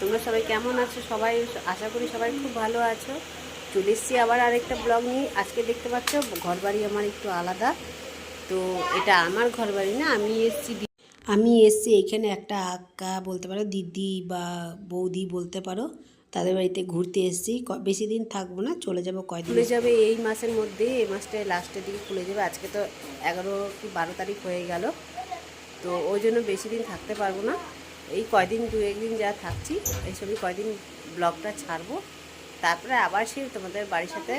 তোমরা সবাই কেমন আছো? সবাই আশা করি সবাই খুব ভালো আছো। চলে এসেছি আবার আরেকটা ব্লগ নিয়ে। আজকে দেখতে পাচ্ছ ঘর বাড়ি আমার একটু আলাদা। তো এটা আমার ঘর বাড়ি না, আমি এসেছি আমি এসেছি এখানে একটা আক্কা বলতে পারো, দিদি বা বৌদি বলতে পারো, তাদের বাড়িতে ঘুরতে এসেছি। বেশি দিন থাকব না, চলে যাব কয়দিন? খুলে যাবে এই মাসের মধ্যে, এই মাসটায় লাস্টের দিকে খুলে যাবে। আজকে তো এগারো কি বারো তারিখ হয়ে গেল, তো ওই জন্য বেশি দিন থাকতে পারব না। এই কয়দিন, দু একদিন যা থাকছি এই এইসবই কয়দিন ব্লগটা ছাড়বো। তারপরে আবার সেই তোমাদের বাড়ির সাথে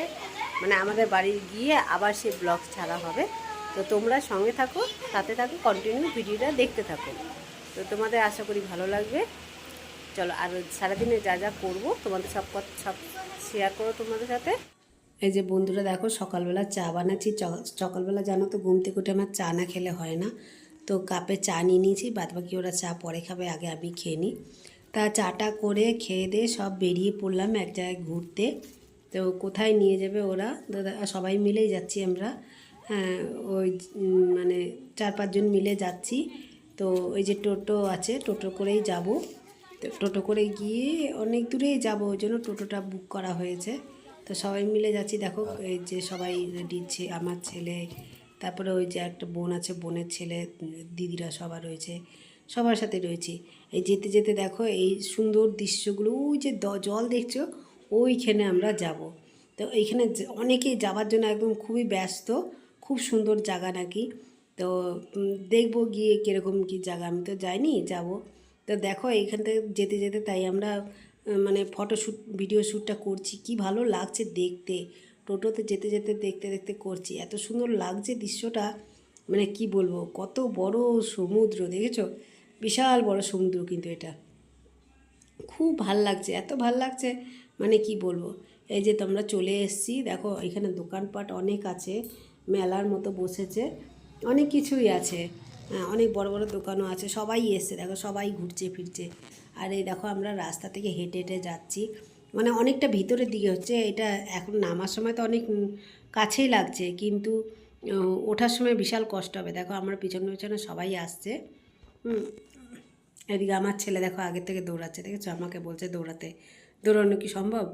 মানে আমাদের বাড়ি গিয়ে আবার সেই ব্লগ ছাড়া হবে। তো তোমরা সঙ্গে থাকো, সাথে থাকো কন্টিনিউ ভিডিওটা দেখতে থাকো। তো তোমাদের আশা করি ভালো লাগবে। চলো আর সারাদিনে যা যা করব, তোমাদের সব সব শেয়ার করো তোমাদের সাথে। এই যে বন্ধুরা দেখো, সকালবেলা চা বানাচ্ছি। সকালবেলা জানো তো, ঘুম থেকে উঠে আমার চা না খেলে হয় না। তো কাপে চা নিয়ে নিয়েছি বাদ বাকি ওরা চা পরে খাবে আগে আমি খেয়ে নিই। তা চাটা করে খেয়ে দিয়ে সব বেরিয়ে পড়লাম এক জায়গায় ঘুরতে। তো কোথায় নিয়ে যাবে ওরা? দাদা সবাই মিলেই যাচ্ছি আমরা। হ্যাঁ ওই মানে চার পাঁচজন মিলে যাচ্ছি। তো ওই যে টোটো আছে টোটো করেই যাব। তো টোটো করে গিয়ে অনেক দূরেই যাব ওই জন্য টোটোটা বুক করা হয়েছে। তো সবাই মিলে যাচ্ছি দেখো এই যে সবাই রেডি আমার ছেলে তারপরে ওই যে একটা বোন আছে, বোনের ছেলে, দিদিরা সবার রয়েছে, সবার সাথে রয়েছি। এই যেতে যেতে দেখো এই সুন্দর দৃশ্যগুলো, ওই যে জল দেখছ, ওইখানে আমরা যাব। তো এইখানে অনেকেই যাওয়ার জন্য একদম খুবই ব্যস্ত, খুব সুন্দর জায়গা নাকি। তো দেখব গিয়ে কীরকম কী জায়গা, আমি তো যাইনি, যাব। তো দেখো এইখান থেকে যেতে যেতে তাই আমরা মানে ফটোশ্যুট ভিডিও শ্যুটটা করছি, কি ভালো লাগছে দেখতে। টোটোতে যেতে যেতে দেখতে দেখতে করছি। এত সুন্দর লাগছে দৃশ্যটা। মানে কি বলব কত বড় সমুদ্র দেখেছ? বিশাল বড় সমুদ্র কিন্তু এটা। খুব ভালো লাগছে এত ভালো লাগছে। মানে কি বলব এই যে তোমরা চলে এসছি দেখো এখানে দোকানপাট অনেক আছে মেলার মতো বসেছে অনেক কিছুই আছে। হ্যাঁ, অনেক বড় বড় দোকানও আছে সবাই এসছে দেখো সবাই ঘুরছে ফিরছে। আর এই দেখো আমরা রাস্তা থেকে হেঁটে হেঁটে যাচ্ছি। মানে অনেকটা ভিতরের দিকে হচ্ছে এটা এখন নামার সময় তো অনেক কাছেই লাগছে কিন্তু ওঠার সময় বিশাল কষ্ট হবে। দেখো আমার পিছনে পিছনে সবাই আসছে এদিকে আমার ছেলে দেখো আগে থেকে দৌড়াচ্ছে দেখেছ? আমাকে বলছে দৌড়াতে। দৌড়ানো কি সম্ভব?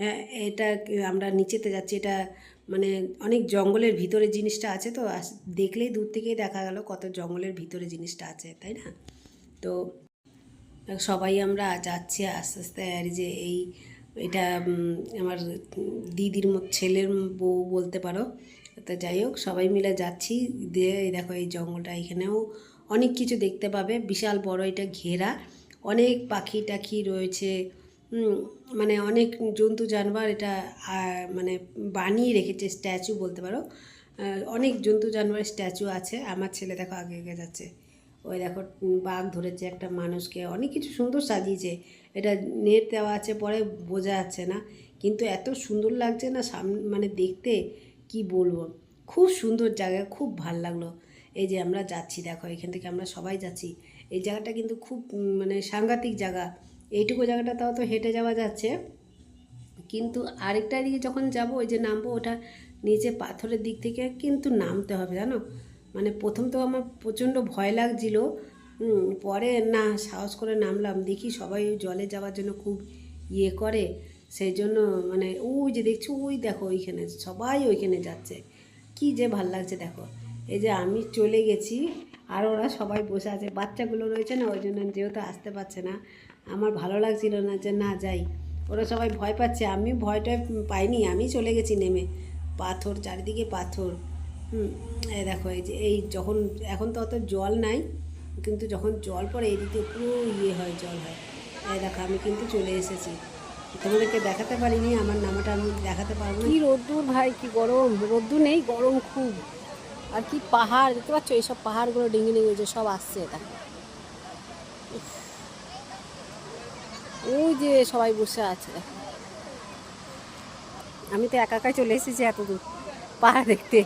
হ্যাঁ, এটা আমরা নিচেতে যাচ্ছি এটা মানে অনেক জঙ্গলের ভিতরে জিনিসটা আছে তো দেখলেই দূর থেকেই দেখা গেল কত জঙ্গলের ভিতরে জিনিসটা আছে তাই না? তো সবাই আমরা যাচ্ছি আস্তে আস্তে আর যে এই এটা আমার দিদির মত ছেলের বউ বলতে পারো। তো যাই হোক, সবাই মিলে যাচ্ছি। দিয়ে দেখো, এই জঙ্গলটা এখানেও অনেক কিছু দেখতে পাবে। বিশাল বড় এটা ঘেরা। অনেক পাখি টাখি রয়েছে। মানে অনেক জন্তু জানোয়ার এটা মানে বানিয়ে রেখেছে স্ট্যাচু বলতে পারো। অনেক জন্তু জানোয়ার স্ট্যাচু আছে। আমার ছেলে দেখো আগে আগে যাচ্ছে। ওই দেখো বাঘ ধরেছে একটা মানুষকে। অনেক কিছু সুন্দর সাজিয়েছে। এটা নেট দেওয়া আছে, পরে বোঝা যাচ্ছে না। কিন্তু এত সুন্দর লাগছে না সামনে মানে দেখতে, কি বলব? খুব সুন্দর জায়গা, খুব ভালো লাগল। এই যে আমরা যাচ্ছি, দেখো, এখান থেকে আমরা সবাই যাচ্ছি। এই জায়গাটা কিন্তু খুব মানে সাংঘাতিক জায়গা। এইটুকু জায়গাটা তাও তো হেঁটে যাওয়া যাচ্ছে। কিন্তু আরেকটা দিকে যখন যাব, ওই যে নামবো, ওটা নিচে পাথরের দিক থেকে কিন্তু নামতে হবে, জানো? মানে প্রথম তো আমার প্রচণ্ড ভয় লাগছিল। পরে না, সাহস করে নামলাম। দেখি সবাই জলে যাওয়ার জন্য খুব ইয়ে করে। সেই জন্য মানে ওই যে দেখছি, ওই দেখো ওইখানে, সবাই ওইখানে যাচ্ছে। কি যে ভালো লাগছে, দেখো। এই যে আমি চলে গেছি, আর ওরা সবাই বসে আছে। বাচ্চাগুলো রয়েছে না, ওই জন্য যেহেতু আসতে পারছে না, আমার ভালো লাগছিল না যে না যাই। ওরা সবাই ভয় পাচ্ছে, আমি ভয়টা পাইনি, আমি চলে গেছি নেমে। পাথর, চারিদিকে পাথর। হুম। এই দেখো এই যে এই যখন এখন তো অত জল নাই কিন্তু যখন জল পড়ে এদিকে পুরো ইয়ে হয় জল হয়। এই দেখো আমি কিন্তু চলে এসেছি। তোমাদেরকে দেখাতে পারিনি আমার নামাটা আমি দেখাতে পারব না। কি রোদ্দুর ভাই কি গরম। রোদ্দুর নেই গরম খুব। আর কি পাহাড় দেখতে পাচ্ছ? এইসব পাহাড়গুলো ডিঙে ডিঙে যে সব আসছে এটা ওই যে সবাই বসে আছে দেখো। আমি তো একা একাই চলে এসেছি এত দূর পাহাড় দেখতে।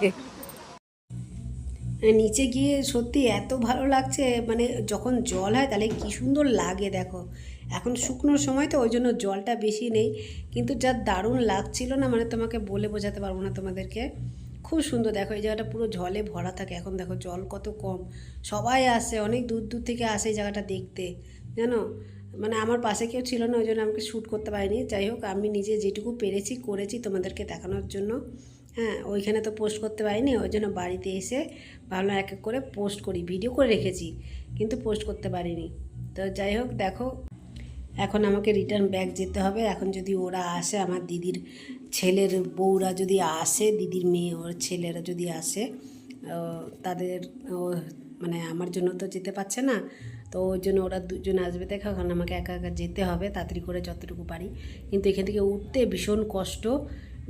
নিচে গিয়ে সত্যি এত ভালো লাগছে মানে যখন জল হয় তাহলে কি সুন্দর লাগে দেখো। এখন শুকনোর সময় তো ওই জন্য জলটা বেশি নেই, কিন্তু যা দারুণ লাগছিল না মানে তোমাকে বলে বোঝাতে পারব না তোমাদেরকে। খুব সুন্দর দেখো, এই জায়গাটা পুরো জলে ভরা থাকে, এখন দেখো জল কত কম। সবাই আসে, অনেক দূর দূর থেকে আসে এই জায়গাটা দেখতে, জানো? মানে আমার পাশে কেউ ছিল না, ওই জন্য আমাকে শ্যুট করতে পারিনি। যাই হোক, আমি নিজে যেটুকু পেরেছি, করেছি তোমাদেরকে দেখানোর জন্য। হ্যাঁ ওইখানে তো পোস্ট করতে পারিনি, ওই জন্য বাড়িতে এসে ভাবলাম এক এক করে পোস্ট করি ভিডিও করে রেখেছি, কিন্তু পোস্ট করতে পারিনি। তো যাই হোক, দেখো, এখন আমাকে রিটার্ন ব্যাক যেতে হবে, এখন যদি ওরা আসে, আমার দিদির ছেলের বউরা যদি আসে, দিদির মেয়ে ওর ছেলেরা যদি আসে তাদের মানে আমার জন্য তো যেতে পারছে না, তো ওই জন্য ওরা দুজন আসবে, দেখা কারণ আমাকে একা একা যেতে হবে, তাড়াতাড়ি করে যতটুকু পারি। কিন্তু এখান থেকে উঠতে ভীষণ কষ্ট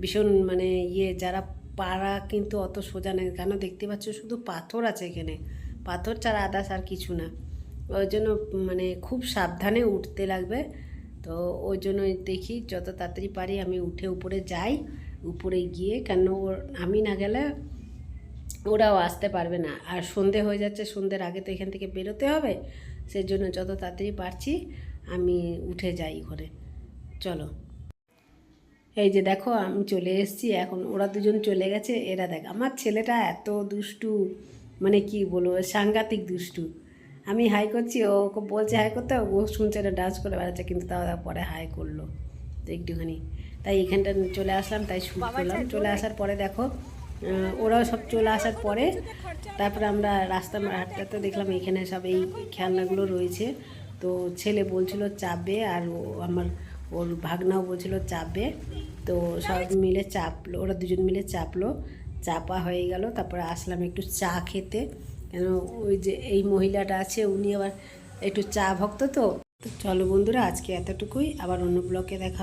ভীষণ মানে ইয়ে যারা পাড়া কিন্তু অত সোজা নেই। কেন? দেখতে পাচ্ছ শুধু পাথর আছে এখানে। পাথর ছাড়া আদার্স আর কিছু না। ওই জন্য মানে খুব সাবধানে উঠতে লাগবে। তো ওই জন্য দেখি যত তাড়াতাড়ি পারি আমি উঠে উপরে যাই। উপরে গিয়ে কেন আমি না গেলে ওরাও আসতে পারবে না। আর সন্ধে হয়ে যাচ্ছে, সন্ধ্যের আগে তো এখান থেকে বেরোতে হবে। সেই জন্য যত তাড়াতাড়ি পারছি আমি উঠে যাই ঘরে। চলো। এই যে দেখো আমি চলে এসেছি এখন ওরা দুজন চলে গেছে। এরা দেখ আমার ছেলেটা এত দুষ্টু মানে কি বলব সাংঘাতিক দুষ্টু। আমি হাই করছি ও ওকে বলছে হাই করতে ও শুনছে না ডান্স করে বেড়াচ্ছে কিন্তু তাও পরে হাই করল। তো একটুখানি। তাই এখানটা চলে আসলাম তাই শুট করলাম। চলে আসার পরে দেখো ওরাও সব চলে আসার পরে তারপরে আমরা রাস্তা হাঁটতে হাঁটতে দেখলাম এখানে সব এই খেলনাগুলো রয়েছে। তো ছেলে বলছিল চাপবে আর ও আমার ওর ভাগনাও বলছিল চাপবে। তো সব মিলে চাপলো, ওরা দুজন মিলে চাপলো, চাপা হয়ে গেল, তারপরে আসলাম একটু চা খেতে। কেন ওই যে এই মহিলাটা আছে, উনি আবার একটু চা ভক্ত তো। চলো বন্ধুরা, আজকে এতটুকুই, আবার অন্য ব্লকে দেখা